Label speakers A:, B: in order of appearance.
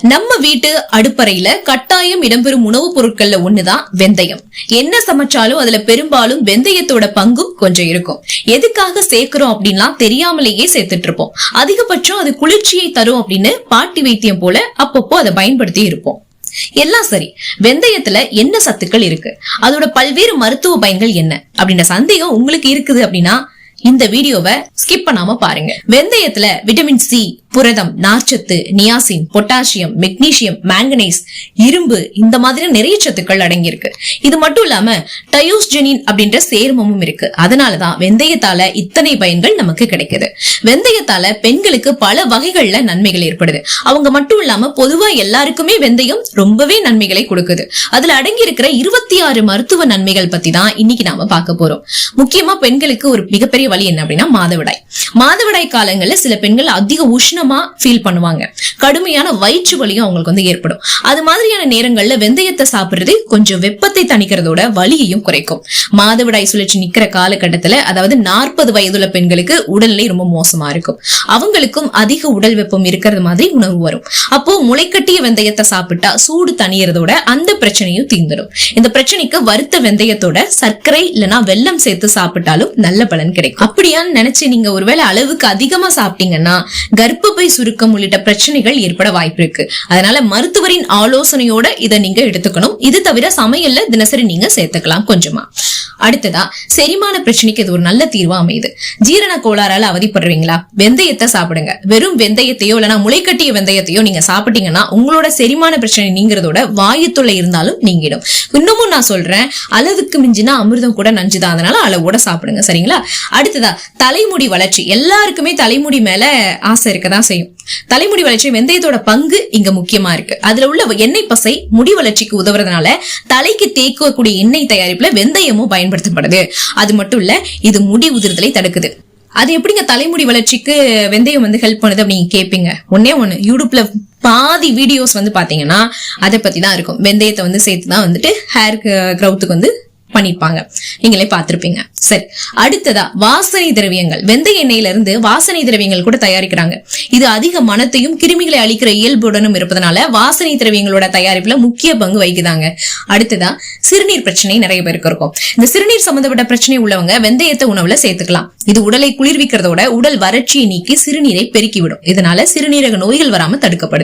A: நம்ம வீட்டு அடுப்பறையில கட்டாயம் இடம்பெறும் உணவுப் பொருட்கள்ல ஒண்ணுதான் வெந்தயம். என்ன சமைச்சாலும் அதுல பெரும்பாலும் வெந்தயத்தோட பங்கும் கொஞ்சம் இருக்கும். எதுக்காக சேர்க்கிறோம் அப்படின்லாம் தெரியாமலேயே சேர்த்துட்டு இருப்போம். அதிகபட்சம் அது குளிர்ச்சியை தரும் அப்படின்னு பாட்டி வைத்தியம் போல அப்பப்போ அதை பயன்படுத்தி இருப்போம். எல்லாம் சரி வெந்தயத்துல என்ன சத்துக்கள் இருக்கு? அதோட பல்வேறு மருத்துவ பயன்கள் என்ன? அப்படின்ற சந்தேகம் உங்களுக்கு இருக்குது அப்படின்னா இந்த வீடியோவை ஸ்கிப் பண்ணாம பாருங்க. வெந்தயத்துல விட்டமின் சி புரதம் நார்ச்சத்து நியாசின் பொட்டாசியம் மெக்னீசியம் மேங்கனைஸ் இரும்பு இந்த மாதிரி நிறைய சத்துக்கள் அடங்கியிருக்கு. இது மட்டும் இல்லாம டயோஸ்ஜெனின் அப்படின்ற சேர்மமும் இருக்கு. அதனாலதான் வெந்தயத்தால இத்தனை பயன்கள் நமக்கு கிடைக்குது. வெந்தயத்தால பெண்களுக்கு பல வகைகள்ல நன்மைகள் ஏற்படுது. அவங்க மட்டும் இல்லாம பொதுவா எல்லாருக்குமே வெந்தயம் ரொம்பவே நன்மைகளை கொடுக்குது. அதுல அடங்கி இருக்கிற இருபத்தி ஆறு மருத்துவ நன்மைகள் பத்தி தான் இன்னைக்கு நாம பார்க்க போறோம். முக்கியமா பெண்களுக்கு ஒரு மிகப்பெரிய வழி என்ன அப்படின்னா மாதவிடாய். மாதவிடாய் காலங்கள்ல சில பெண்கள் அதிக உஷ்ணமா ஃபீல் பண்ணுவாங்க. கடுமையான வயிற்று வலியும் அவங்களுக்கு வந்து ஏற்படும். அது மாதிரியான நேரங்கள்ல வெந்தயத்தை சாப்பிடுறது கொஞ்சம் வெப்பத்தை தணிக்கிறதோட வலியையும் குறைக்கும். மாதவிடாய் சுழற்சி நிக்கிற காலகட்டத்துல அதாவது நாற்பது வயதுள்ள பெண்களுக்கு உடல்நிலை ரொம்ப மோசமா இருக்கும். அவங்களுக்கும் அதிக உடல் வெப்பம் இருக்கிறது மாதிரி உணர்வு வரும். அப்போ முளைக்கட்டிய வெந்தயத்தை சாப்பிட்டா சூடு தணியறதோட அந்த பிரச்சனையும் தீர்ந்துடும் இந்த பிரச்சனைக்கு வறுத்த வெந்தயத்தோட சர்க்கரை இல்லனா வெல்லம் சேர்த்து சாப்பிட்டாலும் நல்ல பலன் கிடைக்கும். அப்படியான்னு நினைச்சு நீங்க ஒருவேளை அளவுக்கு அதிகமா சாப்பிட்டீங்கன்னா கர்ப்பப்பை சுருக்கம் உள்ளிட்ட பிரச்சனைகள் ஏற்பட வாய்ப்பு இருக்கு. அதனால மருத்துவரின் ஆலோசனையோட இதை நீங்க எடுத்துக்கணும். இது தவிர சமையல்ல தினசரி நீங்க சேர்த்துக்கலாம் கொஞ்சமா. அடுத்ததா செரிமான பிரச்சனைக்கு இது ஒரு நல்ல தீர்வா அமையுது. ஜீரண கோளாறால அவதிப்படுறீங்களா? வெந்தயத்தை சாப்பிடுங்க. வெறும் வெந்தயத்தையோ இல்லனா முளைக்கட்டிய வெந்தயத்தையோ நீங்க சாப்பிட்டீங்கன்னா உங்களோட செரிமான பிரச்சனை நீங்கிறதோட வாயுத்துள்ள இருந்தாலும் நீங்கிடும். இன்னமும் நான் சொல்றேன் அளவுக்கு மிஞ்சினா அமிர்தம் கூட நஞ்சுதான். அதனால அளவோட சாப்பிடுங்க. சரிங்களா? அடுத்ததா தலைமுடி வளர்ச்சி. எல்லாருக்குமே தலைமுடி மேல ஆசை இருக்கதான் செய்யும். தலைமுடி வளர்ச்சி வெந்தயத்தோட பங்கு இங்க முக்கியமா இருக்கு. அதுல உள்ள எண்ணெய் பசை முடி வளர்ச்சிக்கு உதவுறதுனால தலைக்கு தேய்க்கக்கூடிய எண்ணெய் தயாரிப்புல வெந்தயமும் பயன்படுத்தப்படுது. அது மட்டும் இல்ல இது முடி உதிர்தலை தடுக்குது. அது எப்படிங்க தலைமுடி வளர்ச்சிக்கு வெந்தயம் வந்து ஹெல்ப் பண்ணுது அப்படின்னு கேட்பீங்க ஒன்னே ஒண்ணு யூடியூப்ல பாதி வீடியோஸ் வந்து பாத்தீங்கன்னா அதை பத்தி தான் இருக்கும். வெந்தயத்தை வந்து சேர்த்து தான் வந்துட்டு ஹேர் க்ரௌத்துக்கு வந்து பண்ணிப்பாங்க. நீங்களே பார்த்திருப்பீங்க. சரி. அடுத்ததா வாசனை திரவியங்கள். வெந்தய எண்ணெயில இருந்து வாசனை திரவியங்கள் கூட தயாரிக்கிறாங்க. இது அதிக மனத்தையும் கிருமிகளை அழிக்கிற இயல்புடனும் இருப்பதனால வாசனை திரவியங்களோட தயாரிப்புல முக்கிய பங்கு வகிக்குதாங்க. அடுத்ததா சிறுநீர் பிரச்சனை நிறைய பேருக்கு இருக்கும். இந்த சிறுநீர் சம்பந்தப்பட்ட பிரச்சனை உள்ளவங்க வெந்தயத்தை உணவுல சேர்த்துக்கலாம். இது உடலை குளிர்விக்கிறதோட உடல் வறட்சியை நீக்கி சிறுநீரை பெருக்கிவிடும். இதனால சிறுநீரக நோய்கள் வராம தடுக்கப்படுது.